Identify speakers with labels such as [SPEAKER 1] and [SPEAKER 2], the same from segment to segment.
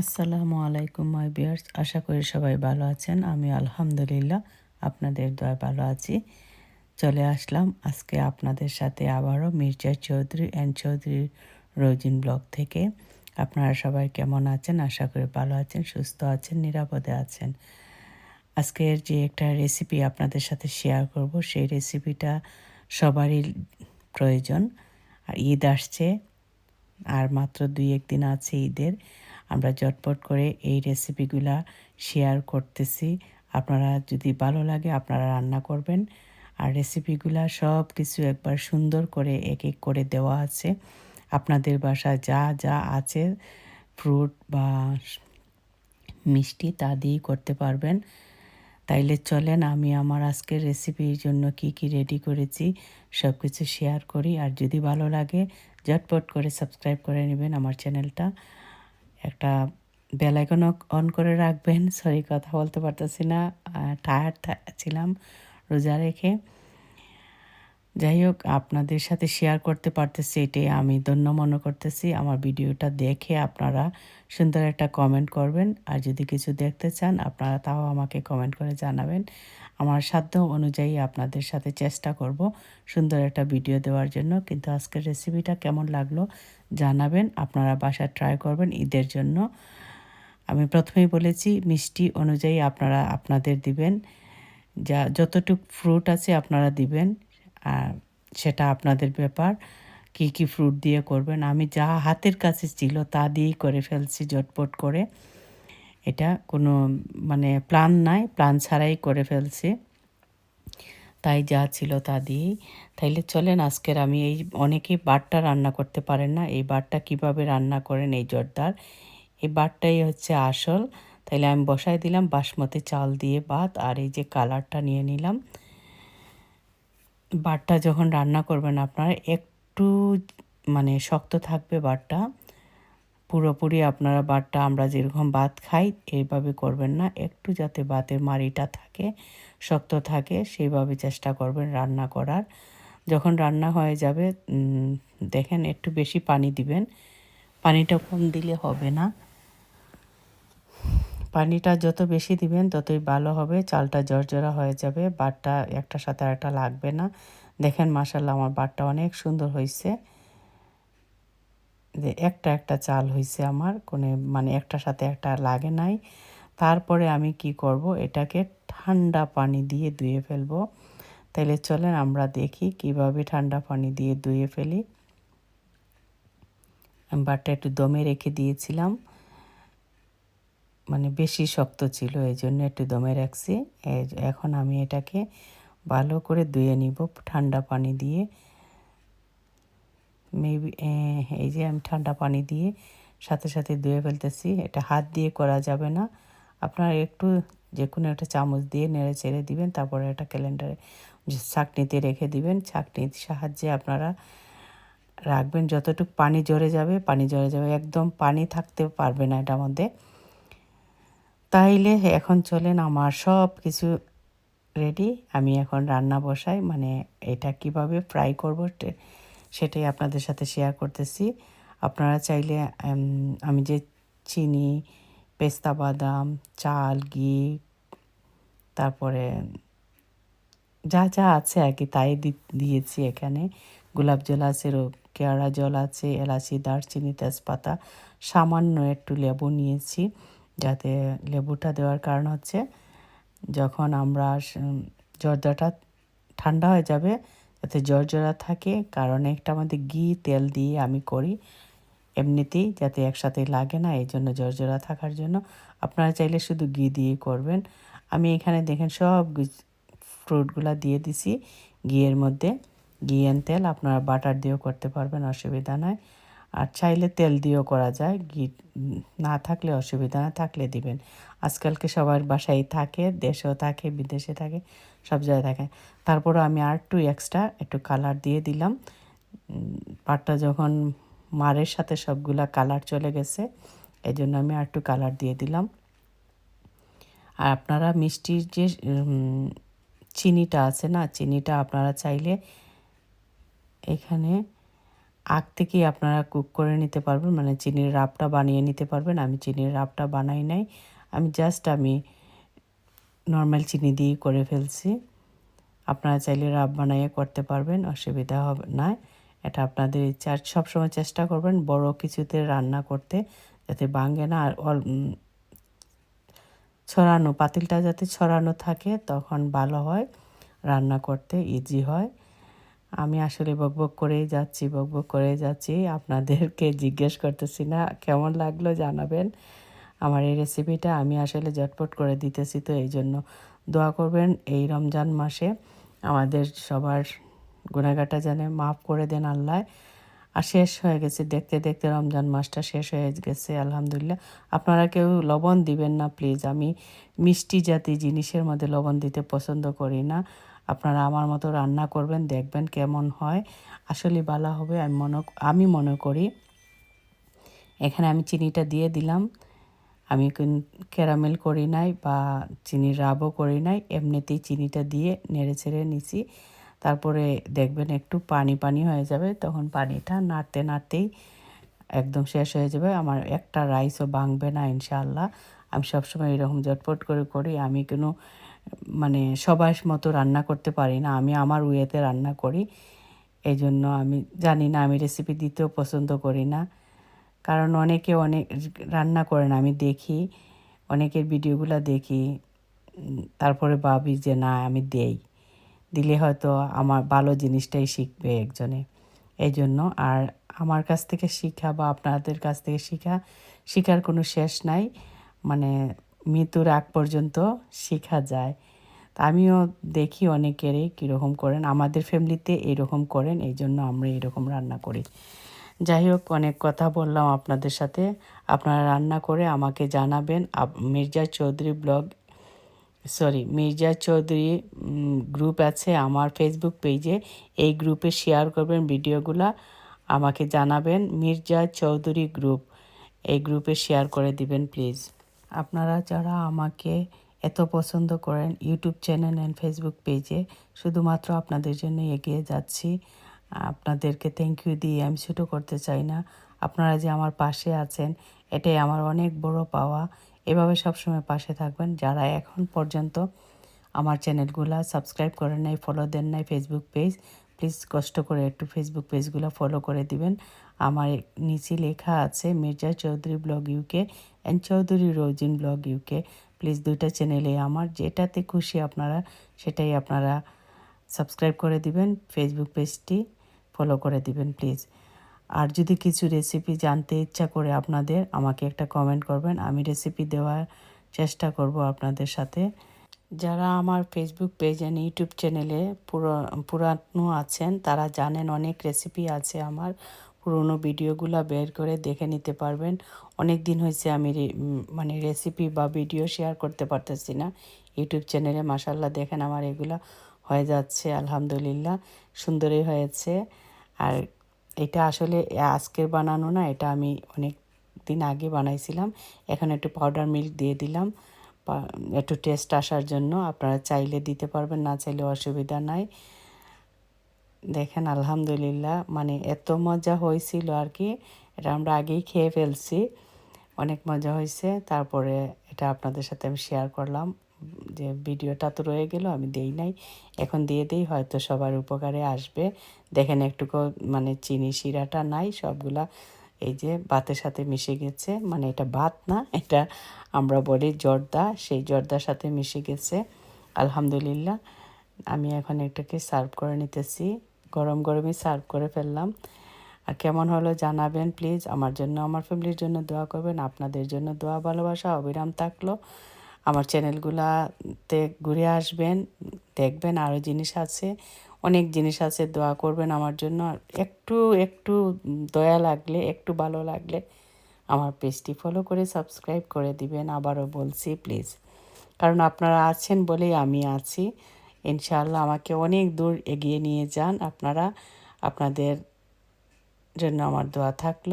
[SPEAKER 1] আসসালামু আলাইকুম মাই বিয়ার্স আশা করি সবাই ভালো আছেন। আমি আলহামদুলিল্লাহ আপনাদের দয়া ভালো আছি। চলে আসলাম আজকে আপনাদের সাথে আবারও মির্জা চৌধুরী অ্যান্ড চৌধুরীর রোজিন ব্লগ থেকে। আপনারা সবাই কেমন আছেন? আশা করি ভালো আছেন, সুস্থ আছেন, নিরাপদে আছেন। আজকের যে একটা রেসিপি আপনাদের সাথে শেয়ার করব, সেই রেসিপিটা সবারই প্রয়োজন। আর ঈদ আসছে, আর মাত্র দুই একদিন আছে ঈদের। আমরা চটপট করে এই রেসিপিগুলা শেয়ার করতেছি। আপনারা যদি ভালো লাগে আপনারা রান্না করবেন। আর রেসিপিগুলা সব কিছু একবার সুন্দর করে এক এক করে দেওয়া আছে। আপনাদের বাসায় যা যা আছে ফ্রুট বা মিষ্টি তা দিয়েই করতে পারবেন। তাইলে চলেন, আমি আমার আজকের রেসিপির জন্য কি কি রেডি করেছি সব কিছু শেয়ার করি। আর যদি ভালো লাগে, ঝটপট করে সাবস্ক্রাইব করে নেবেন আমার চ্যানেলটা একটা বেলাইকন অন করে রাখবেন। সরি কথা বলতে পারতেছি না। টায়ার্ড ছিলাম রোজা রেখে। যাই হোক, আপনাদের সাথে শেয়ার করতে পারতেছি, এটাই আমি ধন্য মনে করতেছি। আমার ভিডিওটা দেখে আপনারা সুন্দর একটা কমেন্ট করবেন। আর যদি কিছু দেখতে চান, আপনারা তাও আমাকে কমেন্ট করে জানাবেন। আমার সাধ্য অনুযায়ী আপনাদের সাথে চেষ্টা করব সুন্দর একটা ভিডিও দেওয়ার জন্য। কিন্তু আজকের রেসিপিটা কেমন লাগল জানাবেন, আপনারা বাসায় ট্রাই করবেন ঈদের জন্য। আমি প্রথমেই বলেছি, মিষ্টি অনুযায়ী আপনারা আপনাদের দিবেন। যা, যতটুকু ফ্রুট আছে আপনারা দিবেন, আর সেটা আপনাদের ব্যাপার, কি কি ফ্রুট দিয়ে করবেন। আমি যা হাতের কাছে ছিল তা দিয়েই করে ফেলছি জটপট করে। এটা কোনো মানে প্ল্যান নাই প্ল্যান ছাড়াই করে ফেলছি। তাই যা ছিল তা দিয়েই তাইলে চলেন আজকের আমি এই অনেকেই বাটটা রান্না করতে পারেন না। এই বাটটা কীভাবে রান্না করেন এই জর্দার? এই বাটটাই হচ্ছে আসল। তাইলে আমি বসাই দিলাম বাসমতি চাল দিয়ে ভাত আর এই যে কালারটা নিয়ে নিলাম। বাটটা যখন রান্না করবেন আপনারা একটু মানে শক্ত থাকবে বাটটা। পুরোপুরি আপনারা বাটটা আমরা যেরকম ভাত খাই, এইভাবে করবেন না। একটু যাতে ভাতের মাড়িটা থাকে, শক্ত থাকে, সেইভাবে চেষ্টা করবেন রান্না করার। যখন রান্না হয়ে যাবে দেখেন একটু বেশি পানি দিবেন। পানিটা কম দিলে হবে না। পানিটা যত বেশি দিবেন, ততই ভালো হবে। চালটা জর্জরা হয়ে যাবে। বাটটা একটা সাথে একটা লাগবে না। দেখেন মাসাল্লাহ আমার বাটটা অনেক সুন্দর হয়েছে যে একটা একটা চাল হয়েছে আমার, কোনো মানে একটার সাথে একটা লাগে নাই। তারপরে আমি কি করব, এটাকে ঠান্ডা পানি দিয়ে ধুয়ে ফেলব। তাহলে চলেন আমরা দেখি কীভাবে ঠান্ডা পানি দিয়ে ধুয়ে ফেলি। বাটটা একটু দমে রেখে দিয়েছিলাম। মানে বেশি শক্ত ছিল এই জন্য একটু দমে রাখছি। এখন আমি এটাকে ভালো করে ধুয়ে নিব ঠান্ডা পানি দিয়ে। মেবি এই যে আমি ঠান্ডা পানি দিয়ে সাথে সাথে ধুয়ে ফেলতেছি। এটা হাত দিয়ে করা যাবে না। আপনারা একটু যে কোনো একটা চামচ দিয়ে নেড়ে চেড়ে দিবেন, তারপরে একটা ক্যালেন্ডারে ছাকনিতে রেখে দিবেন। ছাকনির সাহায্যে আপনারা রাখবেন। যতটুকু পানি জড়ে যাবে, পানি জড়ে যাবে। একদম পানি থাকতে পারবে না এটার মধ্যে। তাইলে এখন চলেন, আমার সব কিছু রেডি আমি এখন রান্না বসাই মানে এটা কীভাবে ফ্রাই করব সেটাই আপনাদের সাথে শেয়ার করতেছি। আপনারা চাইলে আমি যে চিনি, পেস্তা বাদাম, চাল, ঘি, তারপরে যা যা আছে আর কি, তাই দিয়েছি এখানে। গোলাপ জল আছে কেওড়া জল আছে, এলাচি, দারচিনি, তেজপাতা, সামান্য একটু লেবু নিয়েছি। যাতে লেবুটা দেওয়ার কারণ হচ্ছে, যখন আমরা জর্দাটা ঠান্ডা হয়ে যাবে যাতে জর্জরা থাকে, কারণ একটা আমাদের ঘি, তেল দিয়ে আমি করি। এমনিতেই যাতে একসাথে লাগে না, এই জন্য জর্জরা থাকার জন্য। আপনারা চাইলে শুধু ঘি দিয়ে করবেন। আমি এখানে দেখেন সব ফ্রুটগুলা দিয়ে দিছি। ঘিয়ের মধ্যে, ঘি তেল। আপনারা বাটার দিয়েও করতে পারবেন, অসুবিধা নয় আর চাইলে তেল দিয়েও করা যায়। ঘি না থাকলে, অসুবিধা না থাকলে দিবেন। আজকালকে সবার বাসায় থাকে, দেশেও থাকে, বিদেশে থাকে, সব জায়গায় থাকে। তারপরও আমি আর একটু এক্সট্রা একটু কালার দিয়ে দিলাম। পাটটা যখন মারের সাথে সবগুলা কালার চলে গেছে এই জন্য আমি আর একটু কালার দিয়ে দিলাম। আর আপনারা মিষ্টির যে চিনিটা আছে না, চিনিটা আপনারা চাইলে এখানে আগ থেকেই আপনারা কুক করে নিতে পারবেন মানে চিনির রাবটা বানিয়ে নিতে পারবেন। আমি চিনির রাবটা বানাই নাই। আমি জাস্ট আমি নর্মাল চিনি দিয়েই করে ফেলছি। আপনারা চাইলে রাব বানাইয়ে করতে পারবেন, অসুবিধা হবে না। এটা আপনাদের ইচ্ছা। আর সবসময় চেষ্টা করবেন বড় কিছুতে রান্না করতে, যাতে ভাঙে না। আর অল ছড়ানো, পাতিলটা যাতে ছড়ানো থাকে, তখন ভালো হয়। রান্না করতে ইজি হয়। আমি আসলে বকবক করেই যাচ্ছি বকবক করেই যাচ্ছি। আপনাদেরকে জিজ্ঞেস করতেছি না, কেমন লাগল জানাবেন। আমার এই রেসিপিটা আমি আসলে ঝটপট করে দিতেছি, তো এই জন্য দোয়া করবেন এই রমজান মাসে আমাদের সবার গুণাগাটা জানে মাফ করে দেন আল্লাহ। আর শেষ হয়ে গেছে, দেখতে দেখতে রমজান মাসটা শেষ হয়ে গেছে, আলহামদুলিল্লাহ। আপনারা কেউ লবণ দিবেন না প্লিজ আমি মিষ্টি জাতি জিনিসের মধ্যে লবণ দিতে পছন্দ করি না। আপনারা আমার মতো রান্না করবেন, দেখবেন কেমন হয়। আসলে বালা হবে, আমি মনে আমি মনে করি। এখানে আমি চিনিটা দিয়ে দিলাম। আমি ক্যারামেল করি নাই বা চিনির রাবও করি নাই, এমনিতেই চিনিটা দিয়ে নেড়ে ছেড়ে নিছি। তারপরে দেখবেন একটু পানি পানি হয়ে যাবে, তখন পানিটা নাড়তে, নাড়তেই একদম শেষ হয়ে যাবে। আমার একটা রাইসও ভাঙবে না, ইনশাআল্লাহ। আমি সবসময় এরকম জটপট করে করি, আমি কোনো মানে সবার মতো রান্না করতে পারি না। আমি আমার ওয়েতে রান্না করি। এই জন্য আমি জানি না, আমি রেসিপি দিতেও পছন্দ করি না। কারণ অনেকে অনেক রান্না করেন আমি দেখি, অনেকের ভিডিওগুলো দেখি তারপরে ভাবি যে না, আমি দেই। দিলে হয়তো আমার ভালো জিনিসটাই শিখবে একজনে। এই জন্য আর আমার কাছ থেকে শিখা বা আপনাদের কাছ থেকে শিখা, শিখার কোনো শেষ নাই। মানে মৃত্যুর আগ পর্যন্ত শেখা যায়। তা আমিও দেখি অনেকেরই কীরকম করেন, আমাদের ফ্যামিলিতে এরকম করেন এই জন্য আমরা এরকম রান্না করি। যাই হোক, অনেক কথা বললাম আপনাদের সাথে। আপনারা রান্না করে আমাকে জানাবেন। Mirza Chowdhury blog, sorry, Mirza Chowdhury group আছে আমার ফেসবুক পেজে এই গ্রুপে শেয়ার করবেন ভিডিওগুলা, আমাকে জানাবেন। মির্জা চৌধুরী গ্রুপ এই গ্রুপে শেয়ার করে দিবেন প্লিজ আপনারা যারা আমাকে এত পছন্দ করেন ইউটিউব চ্যানেল অ্যান্ড ফেসবুক পেজে শুধুমাত্র আপনাদের জন্য এগিয়ে যাচ্ছি। আপনাদেরকে থ্যাংক ইউ দিয়ে আমি ছোটো করতে চাই না। আপনারা যে আমার পাশে আছেন, এটাই আমার অনেক বড় পাওয়া। এভাবে সবসময় পাশে থাকবেন। যারা এখন পর্যন্ত আমার চ্যানেলগুলো সাবস্ক্রাইব করেন নাই ফলো দেন নাই ফেসবুক পেজ প্লিজ কষ্ট করে একটু ফেসবুক পেজগুলো ফলো করে দিবেন। আমার নিচে লেখা আছে, Mirza Chowdhury blog UK and Chowdhury Rozin blog UK please দুইটা চ্যানেলে আমার যেটাতে খুশি আপনারা, সেটাই আপনারা সাবস্ক্রাইব করে দিবেন ফেসবুক পেজটি ফলো করে দিবেন প্লিজ আর যদি কিছু রেসিপি জানতে ইচ্ছা করে আপনাদের, আমাকে একটা কমেন্ট করবেন, আমি রেসিপি দেওয়ার চেষ্টা করব আপনাদের সাথে। যারা আমার ফেসবুক পেজ অ্যান্ড ইউটিউব চ্যানেলে পুরানো আছেন, তারা জানেন অনেক রেসিপি আছে আমার। পুরনো ভিডিওগুলো বের করে দেখে নিতে পারবেন। অনেক দিন হয়েছে আমি মানে রেসিপি বা ভিডিও শেয়ার করতে পারতেছি না। ইউটিউব চ্যানেলে মাসাল্লাহ দেখেন আমার এগুলো হয়ে যাচ্ছে, আলহামদুলিল্লাহ। সুন্দরই হয়েছে। আর এটা আসলে আজকের বানানো না, এটা আমি অনেক দিন আগে বানাইছিলাম। এখন একটু পাউডার মিল্ক দিয়ে দিলাম। একটু টেস্ট আসার জন্য আপনারা চাইলে দিতে পারবেন, না চাইলে অসুবিধা নাই। দেখেন, আলহামদুলিল্লাহ মানে এত মজা হয়েছিল আর কি, এটা আমরা আগেই খেয়ে ফেলছি। অনেক মজা হয়েছে, তারপরে এটা আপনাদের সাথে আমি শেয়ার করলাম, যে ভিডিওটা তো রয়ে গেল, আমি দেই নাই। এখন দিয়ে দিই, হয়তো সবার উপকারে আসবে। দেখেন, একটুকু মানে চিনি, শিরাটা নাই, সবগুলা এই যে ভাতের সাথে মিশে গেছে মানে এটা ভাত না, এটা আমরা বলি জর্দা, সেই জর্দার সাথে মিশে গেছে, আলহামদুলিল্লাহ। আমি এখন এটাকে সার্ভ করে নিতেছি, গরম গরমই সার্ভ করে ফেললাম। আর কেমন হলো জানাবেন প্লিজ আমার জন্য, আমার ফ্যামিলির জন্য দোয়া করবেন, আপনাদের জন্য দোয়া, ভালোবাসা, অবিরাম থাকল। আমার চ্যানেলগুলাতে ঘুরে আসবেন, দেখবেন আরও জিনিস আছে। অনেক জিনিস আছে, দোয়া করবেন আমার জন্য। একটু একটু দয়া লাগলে, একটু ভালো লাগলে আমার পেজটি ফলো করে সাবস্ক্রাইব করে দিবেন। আবারও বলছি প্লিজ কারণ আপনারা আছেন বলেই আমি আছি। ইনশাআল্লাহ আমাকে অনেক দূর এগিয়ে নিয়ে যান আপনারা। আপনাদের জন্য আমার দোয়া থাকল।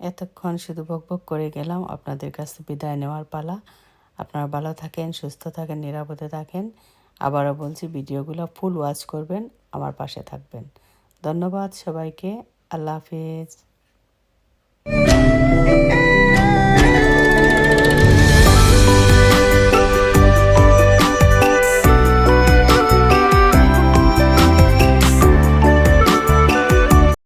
[SPEAKER 1] এতক্ষণ শুধু বক বক করে গেলাম। আপনাদের কাছে বিদায় নেওয়ার পালা। আপনারা ভালো থাকেন, সুস্থ থাকেন, নিরাপদে থাকেন। আবারও বলছি ভিডিওগুলো ফুল ওয়াচ করবেন আমার পাশে থাকবেন। ধন্যবাদ সবাইকে আল্লাহ হাফিজ।